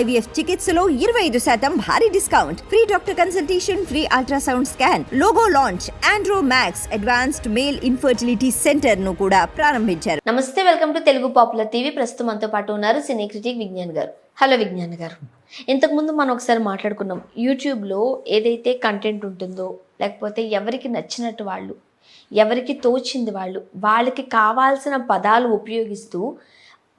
IVF చికిత్సలో ఇరవై ఐదు శాతం భారీ discount. Free doctor consultation free ultrasound scan logo launch Andro Max advanced male infertility సెంటర్ను కూడా ప్రారంభించారు. నమస్తే welcome to Telugu popular TV. ప్రస్తుతం మనతో పాటు ఉన్నారు సినీ క్రిటిక్ విజ్ఞాన్ గారు. హలో విజ్ఞాన్ గారు. ఇంతకుముందు మనం ఒకసారి మాట్లాడుకున్నాం. యూట్యూబ్లో ఏదైతే కంటెంట్ ఉంటుందో లేకపోతే ఎవరికి నచ్చినట్టు వాళ్ళు ఎవరికి తోచింది వాళ్ళు వాళ్ళకి కావాల్సిన పదాలు ఉపయోగిస్తూ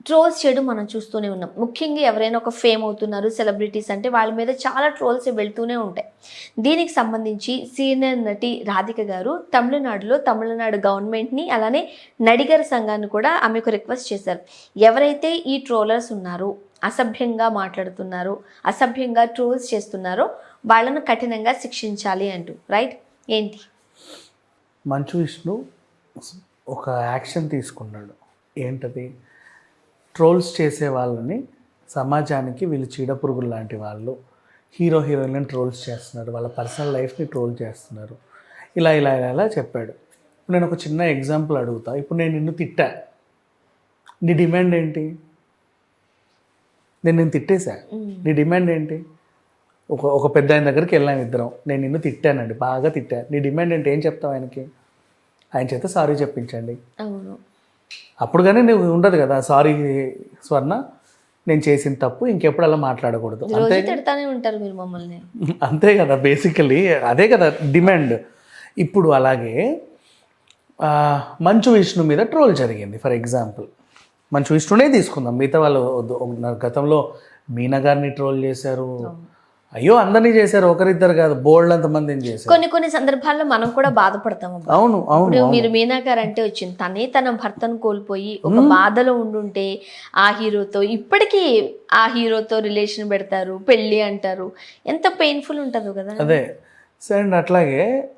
ట్రోల్స్ చేయడం మనం చూస్తూనే ఉన్నాం. ముఖ్యంగా ఎవరైనా ఒక ఫేమ్ అవుతున్నారు సెలబ్రిటీస్ అంటే వాళ్ళ మీద చాలా ట్రోల్స్ వెళ్తూనే ఉంటాయి. దీనికి సంబంధించి సీనియర్ నటి రాధిక గారు తమిళనాడులో తమిళనాడు గవర్నమెంట్ని అలానే నడిగర్ సంఘాన్ని కూడా ఆమెకు రిక్వెస్ట్ చేశారు. ఎవరైతే ఈ ట్రోలర్స్ ఉన్నారో అసభ్యంగా మాట్లాడుతున్నారో అసభ్యంగా ట్రోల్స్ చేస్తున్నారో వాళ్ళను కఠినంగా శిక్షించాలి అంటూ రైట్? ఏంటి? మంచు విష్ణు ఒక యాక్షన్ తీసుకున్నాడు. ఏంటది? ట్రోల్స్ చేసే వాళ్ళని సమాజానికి వీళ్ళు చీడపురుగులు లాంటి వాళ్ళు హీరో హీరోయిన్లను ట్రోల్స్ చేస్తున్నారు వాళ్ళ పర్సనల్ లైఫ్ని ట్రోల్ చేస్తున్నారు. ఇలా ఇలా ఇలా ఇలా చెప్పాడు. ఇప్పుడు నేను ఒక చిన్న ఎగ్జాంపుల్ అడుగుతా. ఇప్పుడు నేను నిన్ను తిట్టా. నీ డిమాండ్ ఏంటి? నేను నేను తిట్టేశా? నీ డిమాండ్ ఏంటి? ఒక ఒక పెద్ద ఆయన దగ్గరికి వెళ్ళాం ఇద్దరం. నేను నిన్ను తిట్టానండి బాగా తిట్టా. నీ డిమాండ్ ఏంటి? ఏం చెప్తావు ఆయనకి? ఆయన చేత సారీ చెప్పించండి. అవును. అప్పుడు కానీ నువ్వు ఉండదు కదా. సారీ స్వర్ణ నేను చేసిన తప్పు ఇంకెప్పుడు అలా మాట్లాడకూడదు తిడతానే ఉంటారు మీరు మమ్మల్ని. అంతే కదా బేసికలీ అదే కదా డిమాండ్ ఇప్పుడు అలాగే మంచు విష్ణు మీద ట్రోల్ జరిగింది. ఫర్ ఎగ్జాంపుల్ మంచు విష్ణునే తీసుకుందాం. మిగతా వాళ్ళు గతంలో మీనా గారిని ట్రోల్ చేశారు. అయ్యో అందరినీ చేశారు. ఒకరిద్దరు కాదు బోల్డ్ అంత చేశారు. కొన్ని కొన్ని సందర్భాల్లో మనం కూడా బాధపడతాము. అవును అవును మీరు మీనా గారు అంటే వచ్చింది. తనే తన భర్తను కోల్పోయి ఒక బాధలో ఉండుంటే ఆ హీరోతో ఇప్పటికీ ఆ హీరోతో రిలేషన్ పెడతారు పెళ్ళి అంటారు. ఎంత పెయిన్ఫుల్ ఉంటుందో కదా. అదే. సరే అండ్ అట్లాగే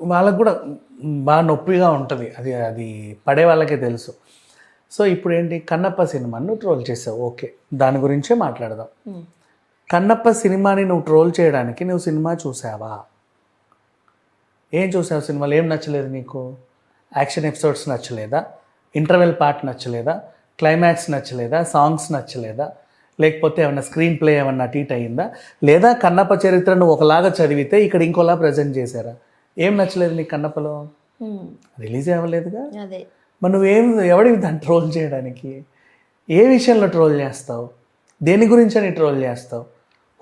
వాళ్ళకు కూడా బాగా నొప్పిగా ఉంటుంది. అది అది పడే వాళ్ళకే తెలుసు. సో ఇప్పుడు ఏంటి కన్నప్ప సినిమాను ట్రోల్ చేసావు ఓకే. దాని గురించే మాట్లాడదాం. కన్నప్ప సినిమాని నువ్వు ట్రోల్ చేయడానికి నువ్వు సినిమా చూసావా? ఏం చూసావు సినిమాలో? ఏం నచ్చలేదు నీకు? యాక్షన్ ఎపిసోడ్స్ నచ్చలేదా? ఇంటర్వెల్ పార్ట్ నచ్చలేదా? క్లైమాక్స్ నచ్చలేదా? సాంగ్స్ నచ్చలేదా? లేకపోతే ఏమన్నా స్క్రీన్ ప్లే ఏమన్నా అటు ఇటు అయిందా లేదా కన్నప్ప చరిత్రను ఒకలాగా చదివితే ఇక్కడ ఇంకోలా ప్రజెంట్ చేశారా? ఏం నచ్చలేదు నీకు కన్నప్పలో. రిలీజ్ అవ్వలేదుగా మరి నువ్వేం ఎవడివి దాన్ని ట్రోల్ చేయడానికి? ఏ విషయంలో ట్రోల్ చేస్తావు? దేని గురించి అని ట్రోల్ చేస్తావు?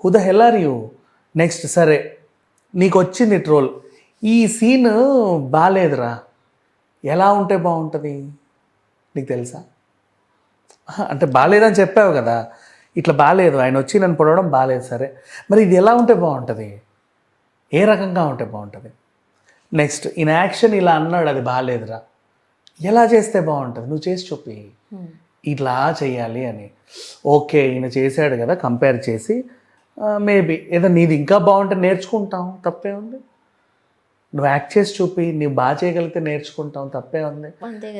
Who the hell are you next సరే నీకు వచ్చింది ట్రోల్ ఈ సీన్ బాగాలేదురా ఎలా ఉంటే బాగుంటుంది? నీకు తెలుసా? అంటే బాగాలేదని చెప్పావు కదా. ఇట్లా బాగాలేదు ఆయన వచ్చి నన్ను పొడవడం బాగాలేదు సరే. మరి ఇది ఎలా ఉంటే బాగుంటుంది? ఏ రకంగా ఉంటే బాగుంటుంది? నెక్స్ట్ ఈయన యాక్షన్ ఇలా అన్నాడు అది బాగాలేదురా ఎలా చేస్తే బాగుంటుంది? నువ్వు చేసి చూపి. ఉమ్. ఇట్లా చేయాలి అని. ఓకే ఈయన చేశాడు కదా కంపేర్ చేసి. మేబీ ఏదో నీది ఇంకా బాగుంటే నేర్చుకుంటాం. తప్పే ఉంది. నువ్వు యాక్ట్ చేసి చూపి నువ్వు బాగా చేయగలిగితే నేర్చుకుంటాం. తప్పే ఉంది.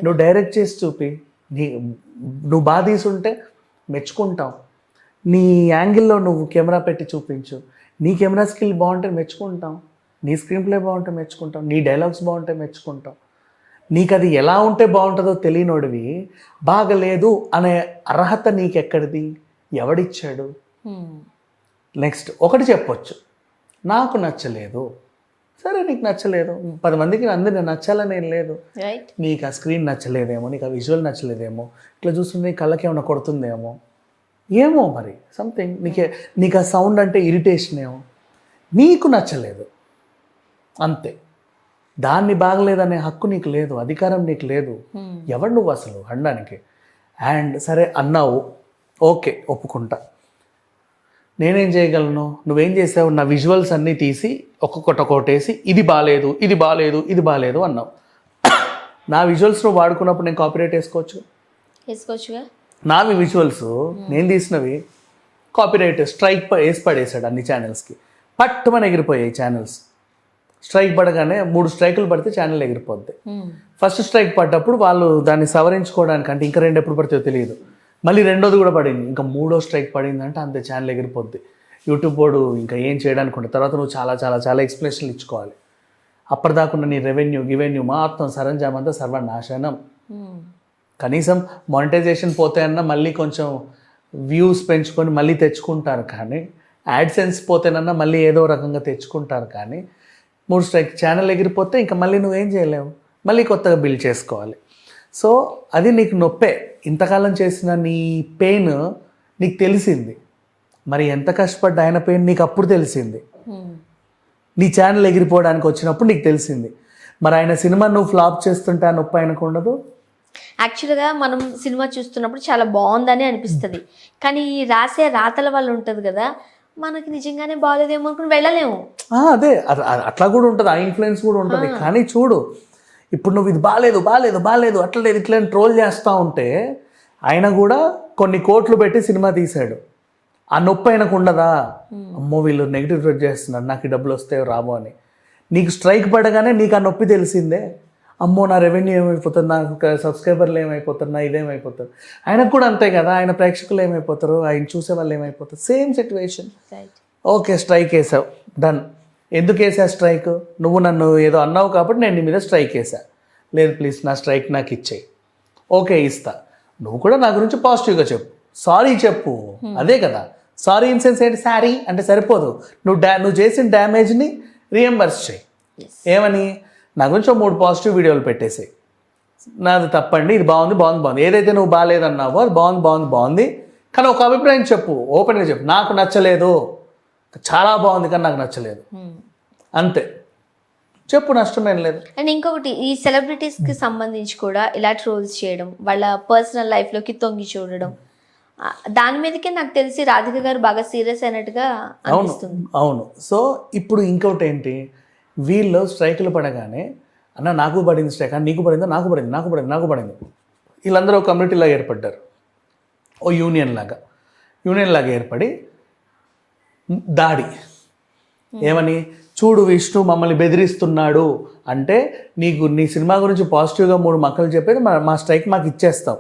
నువ్వు డైరెక్ట్ చేసి చూపి. నీ నువ్వు బాగా తీసుంటే మెచ్చుకుంటాం. నీ యాంగిల్లో నువ్వు కెమెరా పెట్టి చూపించు. నీ కెమెరా స్కిల్ బాగుంటే మెచ్చుకుంటాం. నీ స్క్రీన్ ప్లే బాగుంటే మెచ్చుకుంటాం. నీ డైలాగ్స్ బాగుంటే మెచ్చుకుంటాం. నీకు అది ఎలా ఉంటే బాగుంటుందో తెలియనోడివి బాగలేదు అనే అర్హత నీకెక్కడిది? ఎవడిచ్చాడు. నెక్స్ట్ ఒకటి చెప్పొచ్చు. నాకు నచ్చలేదు. సరే నీకు నచ్చలేదు. పది మందికి అందరినీ నచ్చాలని ఏం లేదు. నీకు ఆ స్క్రీన్ నచ్చలేదేమో నీకు ఆ విజువల్ నచ్చలేదేమో ఇట్లా చూస్తుంటే నీ కళ్ళకి ఏమైనా కొడుతుందేమో. ఏమో మరి సంథింగ్ నీకే నీకు ఆ సౌండ్ అంటే ఇరిటేషన్ ఏమో. నీకు నచ్చలేదు. అంతే. దాన్ని బాగలేదనే హక్కు నీకు లేదు అధికారం నీకు లేదు. ఉమ్. ఎవడు నువ్వు అసలు? అనడానికి. అండ్ సరే అన్నావు. ఓకే ఒప్పుకుంటా. నేనేం చేయగలను? నువ్వేం చేసావు? నా విజువల్స్ అన్నీ తీసి ఒక్కొక్కటి ఒక్కొక్కటేసి ఇది బాగాలేదు ఇది బాగాలేదు ఇది బాగాలేదు అన్నావు. నా విజువల్స్ నువ్వు వాడుకున్నప్పుడు నేను కాపీరైట్ వేసుకోవచ్చు? వేసుకోవచ్చుగా. నావి విజువల్స్ నేను తీసినవి కాపీరైట్ స్ట్రైక్ వేసి పడేశాడు అన్ని ఛానల్స్కి పట్టుమని ఎగిరిపోయాయి ఛానల్స్ స్ట్రైక్ పడగానే మూడు స్ట్రైకులు పడితే ఛానల్ ఎగిరిపోద్ది. ఫస్ట్ స్ట్రైక్ పడ్డప్పుడు వాళ్ళు దాన్ని సవరించుకోవడానికి అంటే ఇంకా రెండు ఎప్పుడు పడితే తెలియదు. మళ్ళీ రెండోది కూడా పడింది. ఇంకా మూడో స్ట్రైక్ పడిందంటే అంతే ఛానల్ ఎగిరిపోద్ది. యూట్యూబ్ బోర్డు ఇంకా ఏం చేయడానికి ఉంటుంది తర్వాత నువ్వు చాలా చాలా చాలా ఎక్స్ప్లెనేషన్లు ఇచ్చుకోవాలి. అప్పటిదాకున్న నీ రెవెన్యూ గివెన్యూ మొత్తం సరంజామ్ అంతా సర్వనాశనం. ఉమ్. కనీసం మానిటైజేషన్ పోతే అన్నా మళ్ళీ కొంచెం వ్యూస్ పెంచుకొని మళ్ళీ తెచ్చుకుంటారు కానీ యాడ్సెన్స్ పోతేనన్నా మళ్ళీ ఏదో రకంగా తెచ్చుకుంటారు కానీ మూడు స్ట్రైక్ ఛానల్ ఎగిరిపోతే ఇంకా మళ్ళీ నువ్వేం చేయలేవు. మళ్ళీ కొత్తగా బిల్డ్ చేసుకోవాలి. సో అది నీకు నొప్పే. ఇంతకాలం చేసిన నీ పెయిన్ నీకు తెలిసింది. మరి ఎంత కష్టపడ్డ ఆయన పెయిన్ నీకు అప్పుడు తెలిసింది. నీ ఛానల్ ఎగిరిపోవడానికి వచ్చినప్పుడు నీకు తెలిసింది. మరి ఆయన సినిమా నువ్వు ఫ్లాప్ చేస్తుంటే ఆ నొప్పి ఆయనకు ఉండదు? యాక్చువల్గా మనం సినిమా చూస్తున్నప్పుడు చాలా బాగుందని అనిపిస్తుంది. కానీ ఈ రాసే రాతల వల్ల ఉంటుంది కదా మనకి నిజంగానే బాగాలేదేమో అనుకుని వెళ్ళలేము. అదే. అట్లా కూడా ఉంటుంది. ఆ ఇన్ఫ్లుయెన్స్ కూడా ఉంటుంది. కానీ చూడు ఇప్పుడు నువ్వు ఇది బాగాలేదు బాగాలేదు బాగాలేదు అట్లా లేదు ఇట్లా ట్రోల్ చేస్తూ ఉంటే ఆయన కూడా కొన్ని కోట్లు పెట్టి సినిమా తీశాడు. ఆ నొప్పి ఆయనకు ఉండదా? అమ్మో వీళ్ళు నెగిటివ్ రేట్ చేస్తున్నారు నాకు డబ్బులు వస్తాయో రాబో అని. నీకు స్ట్రైక్ పడగానే నీకు ఆ నొప్పి తెలిసిందే. అమ్మో నా రెవెన్యూ ఏమైపోతుంది? నాకు సబ్స్క్రైబర్లు ఏమైపోతారు నా ఇదేమైపోతారు ఆయనకు కూడా అంతే కదా ఆయన ప్రేక్షకులు ఏమైపోతారు? ఆయన చూసే వాళ్ళు ఏమైపోతారు సేమ్ సిచ్యువేషన్ ఓకే స్ట్రైక్ వేసావు డన్ ఎందుకు వేసా స్ట్రైక్? నువ్వు నన్ను ఏదో అన్నావు కాబట్టి నేను నీ మీద స్ట్రైక్ వేసా. లేదు ప్లీజ్ నా స్ట్రైక్ నాకు ఇచ్చేయి. ఓకే ఇస్తా. నువ్వు కూడా నా గురించి పాజిటివ్గా చెప్పు. సారీ చెప్పు. అదే కదా. సారీ ఇన్ సెన్స్ ఏంటి? సారీ అంటే సరిపోదు. నువ్వు డా నువ్వు చేసిన డ్యామేజ్ని రియంబర్స్ చేయి. ఏమని? నా గురించి మూడు పాజిటివ్ వీడియోలు పెట్టేసి నాది తప్పండి ఇది బాగుంది బాగుంది బాగుంది. ఏదైతే నువ్వు బాగాలేదన్నావో అది బాగుంది బాగుంది బాగుంది. కానీ ఒక అభిప్రాయం చెప్పు ఓపెన్గా చెప్పు. నాకు నచ్చలేదు. చాలా బాగుంది కానీ నాకు నచ్చలేదు. అంతే. చెప్పు నష్టమేం లేదు. అండ్ ఇంకొకటి ఈ సెలబ్రిటీస్కి సంబంధించి కూడా ఇలా ట్రోల్స్ చేయడం వాళ్ళ పర్సనల్ లైఫ్లోకి తొంగి చూడడం. దాని మీదకే నాకు తెలిసి రాధిక గారు బాగా సీరియస్ అయినట్టుగా అవును అవును. సో ఇప్పుడు ఇంకోటి ఏంటి? వీళ్ళు స్ట్రైకులు పడగానే అన్న నాకు పడింది స్ట్రైక్ నీకు పడిందా? నాకు పడింది నాకు పడింది నాకు పడింది. వీళ్ళందరూ ఒక కమ్యూనిటీలాగా ఏర్పడ్డారు. ఓ యూనియన్ లాగా. యూనియన్ లాగా ఏర్పడి దాడి. ఏమని? చూడు విష్ణు మమ్మల్ని బెదిరిస్తున్నాడు అంటే నీకు నీ సినిమా గురించి పాజిటివ్గా మూడు మక్కలు చెప్పేది మా మా స్ట్రైక్ మాకు ఇచ్చేస్తావు.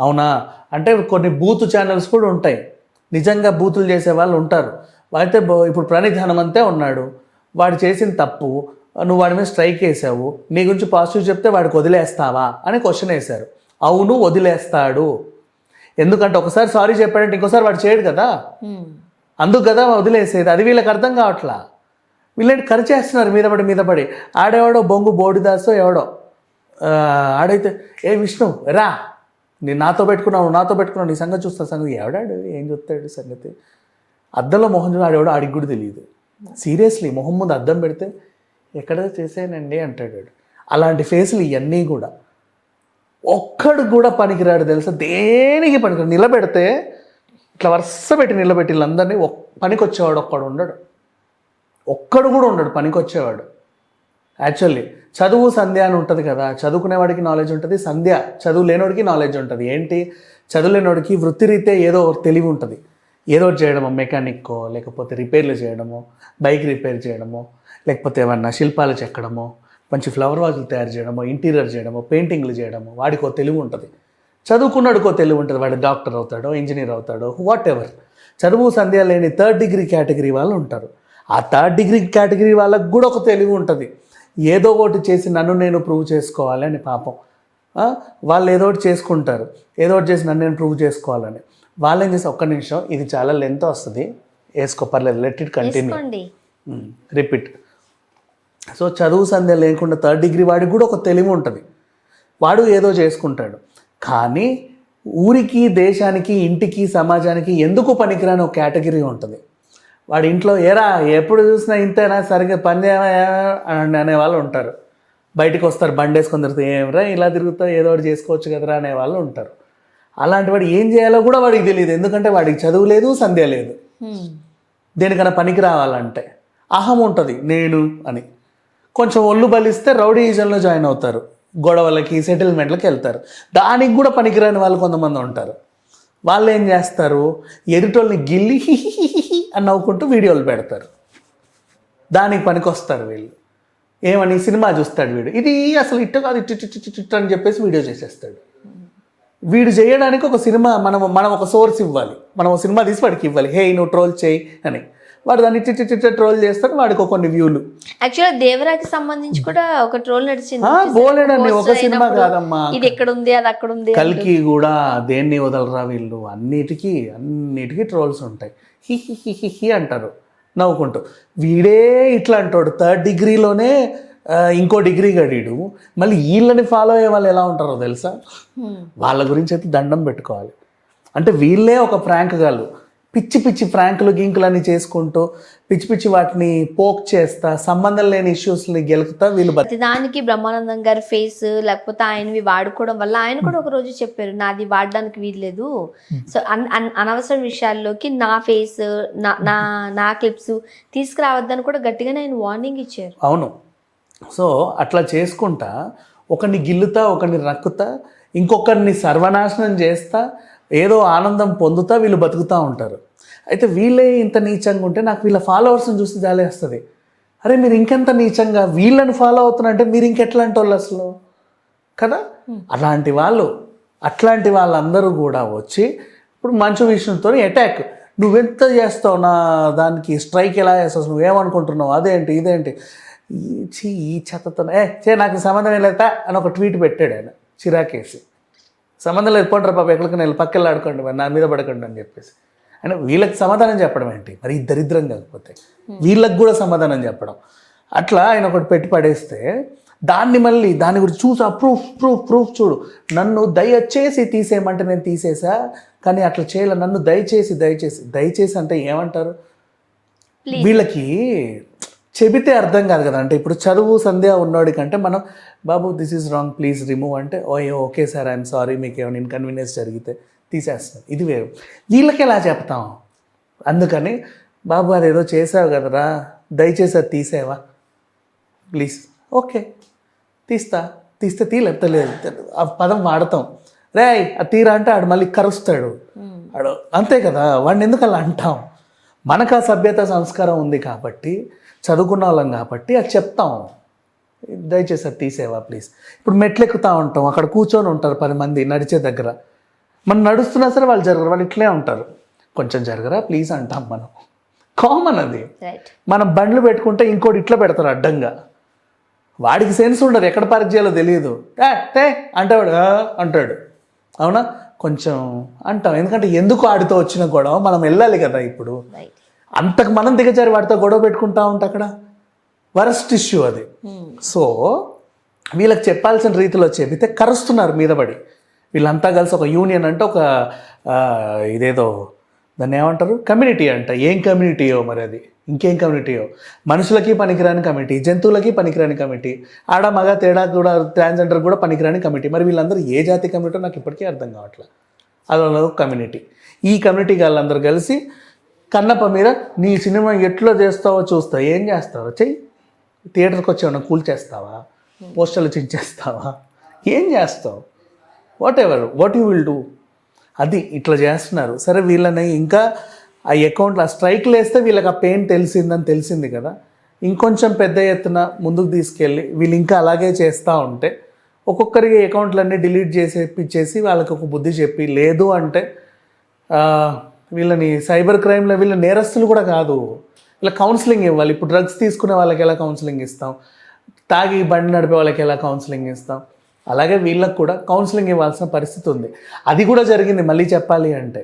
అవునా? అంటే కొన్ని బూత్ ఛానల్స్ కూడా ఉంటాయి. నిజంగా బూతులు చేసే వాళ్ళు ఉంటారు. అయితే ఇప్పుడు ప్రణీత్ హనుమంతే ఉన్నాడు. వాడు చేసిన తప్పు నువ్వు వాడి మీద స్ట్రైక్ వేసావు. నీ గురించి పాజిటివ్ చెప్తే వాడికి వదిలేస్తావా? అని క్వశ్చన్ వేశారు. అవును వదిలేస్తాడు. ఎందుకంటే ఒకసారి సారీ చెప్పాడంటే ఇంకోసారి వాడు చేయడు కదా? అందుకు కదా వదిలేసేది? అది వీళ్ళకి అర్థం కావట్లా? వీళ్ళని కరిచేస్తున్నారు మీద పడి మీద పడి? ఆడేవాడో బొంగు బోడిదాసో ఎవడో? ఆడైతే ఏ విష్ణు రా. నేను నాతో పెట్టుకున్నావు నాతో పెట్టుకున్నావు నీ సంగతి చూస్తా సంగతి ఎవడాడు ఏం చెప్తాడు సంగతి? అద్దంలో మొహం చూడ ఆడేవాడు ఆడికి కూడా తెలియదు. సీరియస్లీ మొహం ముందు అద్దం పెడితే ఎక్కడ చేసానండి అంటాడు అలాంటి ఫేసులు ఇవన్నీ కూడా. ఒక్కడు కూడా పనికిరాడు తెలుసా? దేనికి పనికిరాడు? నిలబెడితే ఇట్లా వరుస పెట్టి నిలబెట్టి వీళ్ళందరినీ ఒక్ పనికొచ్చేవాడు ఒక్కడు ఉండడు. ఒక్కడు కూడా ఉండడు పనికి వచ్చేవాడు యాక్చువల్లీ చదువు సంధ్య అని ఉంటుంది కదా చదువుకునేవాడికి నాలెడ్జ్ ఉంటుంది సంధ్య చదువు లేనోడికి నాలెడ్జ్ ఉంటుంది. ఏంటి? చదువు లేనోడికి వృత్తిరీతే ఏదో తెలివి ఉంటుంది. ఏదో చేయడము మెకానిక్కో లేకపోతే రిపేర్లు చేయడము బైక్ రిపేర్ చేయడము లేకపోతే ఏమన్నా శిల్పాలు చెక్కడము మంచి ఫ్లవర్ వాజులు తయారు చేయడము ఇంటీరియర్ చేయడము పెయింటింగ్లు చేయడము వాడికి ఒక తెలివి ఉంటుంది. చదువుకున్నాడుకో తెలివి ఉంటుంది. వాడు డాక్టర్ అవుతాడో ఇంజనీర్ అవుతాడో వాట్ ఎవర్ చదువు సంధ్య లేని థర్డ్ డిగ్రీ కేటగిరీ వాళ్ళు ఉంటారు. ఆ థర్డ్ డిగ్రీ కేటగిరీ వాళ్ళకు కూడా ఒక తెలివి ఉంటుంది. ఏదో ఒకటి చేసి నన్ను నేను ప్రూవ్ చేసుకోవాలి అని పాపం. వాళ్ళు ఏదో ఒకటి చేసుకుంటారు. ఏదో ఒకటి చేసి నన్ను నేను ప్రూవ్ చేసుకోవాలని. వాళ్ళు ఏం చేసి ఒక్క నిమిషం ఇది చాలా లెంత్ వస్తుంది. వేసుకో పర్లేదు let it continue repeat so చదువు సంధ్య లేకుండా థర్డ్ డిగ్రీ వాడికి కూడా ఒక తెలివి ఉంటుంది. వాడు ఏదో చేసుకుంటాడు. కానీ ఊరికి దేశానికి ఇంటికి సమాజానికి ఎందుకు పనికిరాని ఒక కేటగిరీ ఉంటుంది? వాడి ఇంట్లో ఏరా ఎప్పుడు చూసినా ఇంతేనా? సరిగ్గా పని అని అనేవాళ్ళు ఉంటారు. బయటికి వస్తారు బండి వేసుకొని తిరుగుతారు ఏమరా ఇలా తిరుగుతావు? ఏదో ఒకటి చేసుకోవచ్చు కదరా? అనే వాళ్ళు ఉంటారు. అలాంటి వాడు ఏం చేయాలో కూడా వాడికి తెలియదు. ఎందుకంటే వాడికి చదువు లేదు సంధ్య లేదు. దేనికన్నా పనికి రావాలంటే అహం ఉంటుంది నేను అని. కొంచెం ఒళ్ళు బలిస్తే రౌడీజంలో జాయిన్ అవుతారు. గొడవలకి సెటిల్మెంట్లకి వెళ్తారు. దానికి కూడా పనికిరాని వాళ్ళు కొంతమంది ఉంటారు. వాళ్ళు ఏం చేస్తారు? ఎదుటోళ్ళని గిల్లి అని నవ్వుకుంటూ వీడియోలు పెడతారు. దానికి పనికొస్తారు వీళ్ళు. ఏమని? సినిమా చూస్తాడు వీడు. ఇది అసలు ఇట్ట కాదు ఇట్టు ఇట్టు ఇట్టు ఇట్టు అని చెప్పేసి వీడియో చేసేస్తాడు. వీడు చేయడానికి ఒక సినిమా మనం మనం ఒక సోర్స్ ఇవ్వాలి. మనం ఒక సినిమా తీసి వాడికి ఇవ్వాలి. హే నువ్వు ట్రోల్ చేయి అని. వాడు దాన్ని ఇట్టి ఇట్టి ట్రోల్ చేస్తాడు వాడికి కొన్ని వ్యూలు యాక్చువల్గా దేవరాకి సంబంధించి కూడా ఒక ట్రోల్ నడిచింది. ఆ, బోలెడన్ని ఒక సినిమా కాదమ్మా. ఇది ఎక్కడ ఉంది అది అక్కడ ఉంది కల్కి కూడా దేన్ని వదలరా వీళ్ళు? అన్నిటికీ అన్నిటికీ ట్రోల్స్ ఉంటాయి. హి హి హి హి హి అంటారు. నవ్వుకుంటూ. వీడే ఇట్లా అంటాడు థర్డ్ డిగ్రీలోనే ఇంకో డిగ్రీ గడీడు మళ్ళీ వీళ్ళని ఫాలో అయ్యే వాళ్ళు ఎలా ఉంటారో తెలుసా. వాళ్ళ గురించి అయితే దండం పెట్టుకోవాలి. అంటే వీళ్ళే ఒక ప్రాంక్ గాలు పిచ్చి పిచ్చి ప్రాంకులు గింకులు అని చేసుకుంటూ పిచ్చి పిచ్చి వాటిని పోక్ చేస్తా సంబంధం లేని ఇష్యూస్ని గెలుకుతా వీళ్ళు ప్రతిదానికి బ్రహ్మానందం గారి ఫేస్ లేకపోతే ఆయనవి వాడుకోవడం వల్ల ఆయన కూడా ఒక రోజు చెప్పారు నాది వాడడానికి వీల్లేదు. సో అన్ అన్- అనవసర విషయాల్లోకి నా ఫేస్ నా నా నా క్లిప్స్ తీసుకురావద్దని కూడా గట్టిగానే ఆయన వార్నింగ్ ఇచ్చారు. అవును. సో అట్లా చేసుకుంటా ఒకరిని గిల్లుతా ఒకరిని రక్కుతా ఇంకొకరిని సర్వనాశనం చేస్తా ఏదో ఆనందం పొందుతా వీళ్ళు బతుకుతూ ఉంటారు. అయితే వీళ్ళే ఇంత నీచంగా ఉంటే నాకు వీళ్ళ ఫాలోవర్స్ని చూసి జాలేస్తుంది అరే మీరు ఇంకెంత నీచంగా వీళ్ళని ఫాలో అవుతున్నారంటే మీరు ఇంకెట్లాంటి వాళ్ళు అసలు? కదా? అలాంటి వాళ్ళు అట్లాంటి వాళ్ళందరూ కూడా వచ్చి ఇప్పుడు మంచు విషయంతో అటాక్ నువ్వెంత చేస్తావు నా దానికి? స్ట్రైక్ ఎలా చేస్తావు? నువ్వేమనుకుంటున్నావు అదేంటి? ఇదేంటి? ఈ ఈ చెత్తతో ఏ చే నాకు సంబంధం ఏం లేదా అని ఒక ట్వీట్ పెట్టాడు ఆయన చిరాకేసి. సంబంధం లేదు పోంటారు పాప ఎక్కడికి వెళ్ళి ఆడుకోండి మరి నా మీద పడకండి అని చెప్పేసి. అంటే వీళ్ళకి సమాధానం చెప్పడం ఏంటి? మరి ఈ దరిద్రం కాకపోతే. వీళ్ళకి కూడా సమాధానం చెప్పడం. అట్లా ఆయన ఒకటి పెట్టి పడేస్తే దాన్ని మళ్ళీ దాని గురించి చూసా ప్రూఫ్ ప్రూఫ్ ప్రూఫ్ చూడు. నన్ను దయచేసి తీసేయమంటే నేను తీసేసా కానీ అట్లా చేయలే. నన్ను దయచేసి దయచేసి దయచేసి అంటే ఏమంటారు. వీళ్ళకి చెబితే అర్థం కాదు కదా. అంటే ఇప్పుడు చదువు సంధ్య ఉన్నోడి కంటే మనం బాబు this is wrong please remove అంటే ఓ ఓకే సార్ ఐఎమ్ సారీ మీకు ఏమైనా ఇన్కన్వీనియన్స్ జరిగితే తీసేస్తాం. ఇది వేరు. వీళ్ళకి ఎలా చెప్తాం? అందుకని బాబు అదేదో చేసావు కదరా దయచేసి అది తీసేవా? ప్లీజ్ ఓకే తీస్తా తీస్తే తీలేకపోతే లేదు. ఆ పదం వాడతాం. రే ఆ తీరా అంటే ఆడు మళ్ళీ కరుస్తాడు. ఆడు అంతే కదా వాడిని ఎందుకు అలా అంటాం? మనకు ఆ సభ్యత సంస్కారం ఉంది కాబట్టి చదువుకున్న వాళ్ళం కాబట్టి అది చెప్తాం. దయచేసి అది తీసేవా ప్లీజ్? ఇప్పుడు మెట్లు ఎక్కుతా ఉంటాం. అక్కడ కూర్చొని ఉంటారు పది మంది నడిచే దగ్గర. మనం నడుస్తున్నా సరే వాళ్ళు జరగరు. వాళ్ళు ఇట్లే ఉంటారు. కొంచెం జరగరా ప్లీజ్ అంటాం మనం. కామన్ అది. మనం బండ్లు పెట్టుకుంటే ఇంకోటి ఇట్లా పెడతారు అడ్డంగా. వాడికి సెన్స్ ఉండదు. ఎక్కడ పార్క్ చేయాలో తెలియదు. టే అంటాడు. అంటాడు. అవునా? కొంచెం అంటాం. ఎందుకంటే ఎందుకు ఆడితో వచ్చిన గొడవ? మనం వెళ్ళాలి కదా ఇప్పుడు. అంతకు మనం దిగజారి వాడితో గొడవ పెట్టుకుంటా ఉంటే అక్కడ? వరస్ట్ ఇష్యూ అది. సో వీళ్ళకి చెప్పాల్సిన రీతిలో చెబితే కరుస్తున్నారు మీద పడి వీళ్ళంతా కలిసి ఒక యూనియన్ అంటే ఒక ఇదేదో దాన్ని ఏమంటారు? కమ్యూనిటీ అంట. ఏం కమ్యూనిటీయో మరి అది? ఇంకేం కమ్యూనిటీయో? మనుషులకి పనికిరాని కమిటీ జంతువులకి పనికిరాని కమిటీ ఆడ మగ తేడా కూడా ట్రాన్స్జెండర్ కూడా పనికిరాని కమిటీ. మరి వీళ్ళందరూ ఏ జాతి కమిటీలో నాకు ఇప్పటికీ అర్థం కావట్లేదు అది కమ్యూనిటీ. ఈ కమ్యూనిటీ వాళ్ళందరూ కలిసి కన్నప్ప మీద నీ సినిమా ఎట్లా చేస్తావో చూస్తావు ఏం చేస్తావు? చెయ్యి. థియేటర్కి వచ్చి ఏమన్నా కూల్ చేస్తావా? పోస్టర్లు చించేస్తావా? ఏం చేస్తావు? Whatever what you will do అది ఇట్లా చేస్తున్నారు. సరే వీళ్ళని ఇంకా ఆ అకౌంట్లో ఆ స్ట్రైక్లు వేస్తే వీళ్ళకి ఆ పెయిన్ తెలిసిందని తెలిసింది కదా. ఇంకొంచెం పెద్ద ఎత్తున ముందుకు తీసుకెళ్ళి వీళ్ళు ఇంకా అలాగే చేస్తూ ఉంటే ఒక్కొక్కరికి అకౌంట్లన్నీ డిలీట్ చేసి ఇచ్చేసి వాళ్ళకి ఒక బుద్ధి చెప్పి లేదు అంటే వీళ్ళని సైబర్ క్రైమ్లో వీళ్ళ నేరస్తులు కూడా కాదు. వీళ్ళ కౌన్సిలింగ్ ఇవ్వాలి. ఇప్పుడు డ్రగ్స్ తీసుకునే వాళ్ళకి ఎలా కౌన్సిలింగ్ ఇస్తాం? తాగి బండి నడిపే వాళ్ళకి ఎలా కౌన్సిలింగ్ ఇస్తాం? అలాగే వీళ్ళకి కూడా కౌన్సిలింగ్ ఇవ్వాల్సిన పరిస్థితి ఉంది. అది కూడా జరిగింది మళ్ళీ చెప్పాలి అంటే.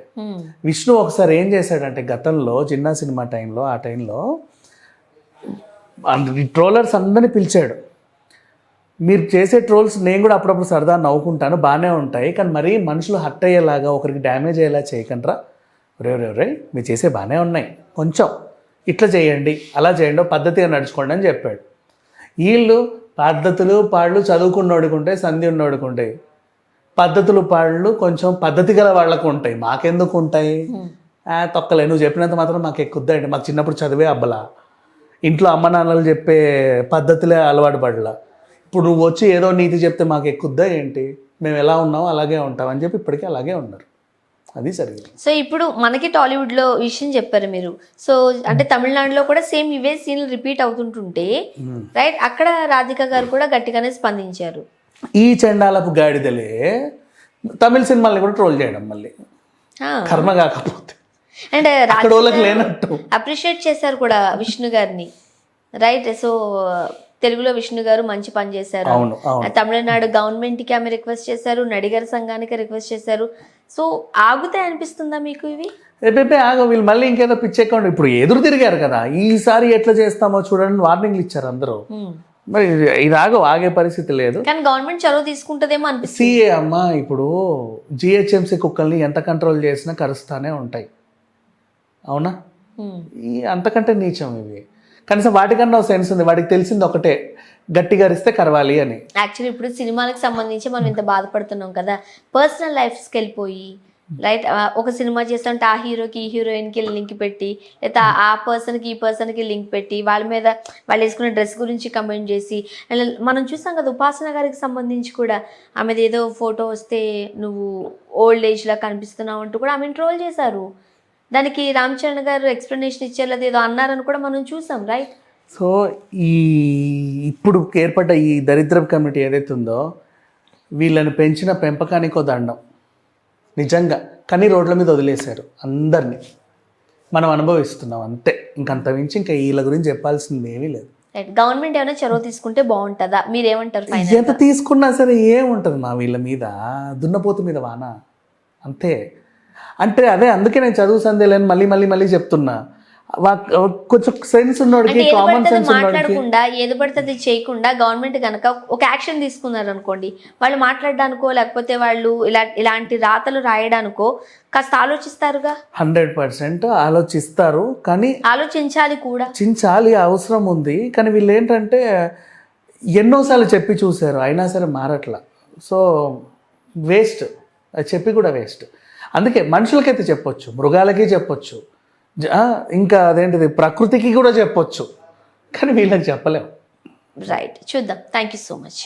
విష్ణు ఒకసారి ఏం చేశాడంటే గతంలో చిన్న సినిమా టైంలో ఆ టైంలో ట్రోలర్స్ అందరినీ పిలిచాడు. మీరు చేసే ట్రోల్స్ నేను కూడా అప్పుడప్పుడు సరదా నవ్వుకుంటాను బాగానే ఉంటాయి. కానీ మరీ మనుషులు హర్ట్ అయ్యేలాగా ఒకరికి డ్యామేజ్ అయ్యేలా చేయకండ్రా. రే రే రే మీరు చేసే బాగానే ఉన్నాయి. కొంచెం ఇట్లా చేయండి అలా చేయండి పద్ధతిగా నడుచుకోండి అని చెప్పాడు. వీళ్ళు పద్ధతులు పాళ్ళు చదువుకున్నోడికి ఉంటాయి సంధి ఉన్నోడికి ఉంటాయి. పద్ధతులు పాళ్ళు కొంచెం పద్ధతి గల వాళ్ళకు ఉంటాయి. మాకెందుకు ఉంటాయి? తొక్కలే. నువ్వు చెప్పినంత మాత్రం మాకు ఎక్కుద్దండి. మాకు చిన్నప్పుడు చదివే అబ్బలా. ఇంట్లో అమ్మ నాన్నలు చెప్పే పద్ధతులే అలవాటు పడలా. ఇప్పుడు నువ్వు వచ్చి ఏదో నీతి చెప్తే మాకు ఎక్కుద్దా ఏంటి? మేము ఎలా ఉన్నామో అలాగే ఉంటాం అని చెప్పి ఇప్పటికీ అలాగే ఉన్నారు. అది జరిగింది సో ఇప్పుడు మనకి టాలీవుడ్లో విషయం చెప్పారు మీరు. సో అంటే తమిళనాడులో కూడా సేమ్ ఇవే సీన్లు రిపీట్ అవుతుంటుంటే రైట్ అక్కడ రాధిక గారు కూడా గట్టిగానే స్పందించారు. ఈ చండాలపు గాడిదలే తమిళ సినిమాల్ని కూడా ట్రోల్ చేయడం మళ్ళీ. కర్మ కాకపోతే. అండ్ అక్కడ వాళ్ళకి లేనట్టు. అప్రిషియేట్ చేశారు కూడా విష్ణు గారిని. రైట్ సో తెలుగులో విష్ణు గారు మంచి పని చేశారు. తమిళనాడు గవర్నమెంట్కి ఆమె రిక్వెస్ట్ చేశారు నడిగర్ సంఘానికి రిక్వెస్ట్ చేశారు. సో ఆగుతాయి అనిపిస్తుందా మీకు ఇవి? రేపే ఆగ. వీళ్ళు మళ్ళీ ఇంకేదో పిచ్చి అకౌంట్ ఇప్పుడు ఎదురు తిరిగారు కదా. ఈసారి ఎట్లా చేస్తామో చూడండి. వార్నింగ్లు ఇచ్చారు అందరూ. Hmm. మరి ఇది- ఆగ ఆగే పరిస్థితి లేదు. కానీ గవర్నమెంట్ చొరవ తీసుకుంటదేమో అనిపిస్తుంది. సిఏ అమ్మ ఇప్పుడు జిహెచ్ఎంసీ కుక్కల్ని ఎంత కంట్రోల్ చేసినా కరుస్తానే ఉంటాయి. అవునా? Hmm. ఈ అంతకంటే నీచం ఇవి. కనీసం వాటికన్నా సెన్స్ ఉంది. వాడికి తెలిసింది ఒకటే. గట్టిగా అరిస్తే కరవాలి అని. యాక్చువల్లీ ఇప్పుడు సినిమాలకు సంబంధించి మనం ఇంత బాధపడుతున్నాం కదా. పర్సనల్ లైఫ్స్కి వెళ్ళిపోయి రైట్ ఒక సినిమా చేస్తుంటే ఆ హీరోకి ఈ హీరోయిన్కి లింక్ పెట్టి లేదా ఆ పర్సన్కి ఈ పర్సన్కి లింక్ పెట్టి వాళ్ళ మీద వాళ్ళు వేసుకున్న డ్రెస్ గురించి కమెంట్ చేసి మనం చూసాం కదా ఉపాసన గారికి సంబంధించి కూడా ఆమెది ఏదో ఫోటో వస్తే నువ్వు ఓల్డ్ ఏజ్లా కనిపిస్తున్నావు అంటూ కూడా ఆమెను ట్రోల్ చేశారు. దానికి రామ్ చరణ్ గారు ఎక్స్ప్లెనేషన్ ఇచ్చారు లేదా ఏదో అన్నారని కూడా మనం చూసాం రైట్ సో ఈ ఇప్పుడు ఏర్పడ్డ ఈ దరిద్ర కమిటీ ఏదైతే ఉందో వీళ్ళని పెంచిన పెంపకానికో దండం. నిజంగా. కానీ రోడ్ల మీద వదిలేశారు అందరినీ. మనం అనుభవిస్తున్నాం అంతే. ఇంకంత మించి ఇంకా వీళ్ళ గురించి చెప్పాల్సింది ఏమీ లేదు. గవర్నమెంట్ ఏమైనా చొరవ తీసుకుంటే బాగుంటుందా? మీరేమంటారు ఫైనల్ ఎంత తీసుకున్నా సరే ఏముంటుంది మా వీళ్ళ మీద? దున్నపోతు మీద వాన. అంతే. అంటే అదే అందుకే నేను చదువు సందేలేని మళ్ళీ మళ్ళీ మళ్ళీ చెప్తున్నా. వా- కొంచెం సెన్స్ ఉన్నోడికి కామన్ సెన్స్ మాట్లాడకుండా ఏది పడితే అది చేయకుండా గవర్నమెంట్ కనుక ఒక యాక్షన్ తీసుకున్నారు అనుకోండి వాళ్ళు మాట్లాడడానికో లేకపోతే వాళ్ళు ఇలా ఇలాంటి రాతలు రాయడానికో కాస్త ఆలోచిస్తారుగా? హండ్రెడ్ పర్సెంట్ ఆలోచిస్తారు. కానీ ఆలోచించాలి కూడా. చించాలి అవసరం ఉంది. కానీ వీళ్ళు ఏంటంటే ఎన్నోసార్లు చెప్పి చూశారు. అయినా సరే మారట్లా. సో వేస్ట్ అది చెప్పి కూడా వేస్ట్ అందుకే మనుషులకైతే చెప్పొచ్చు మృగాలకి చెప్పొచ్చు ఇంకా అదేంటిది ప్రకృతికి కూడా చెప్పొచ్చు. కానీ వీళ్ళకి చెప్పలేము రైట్ చూద్దాం. Thank you so much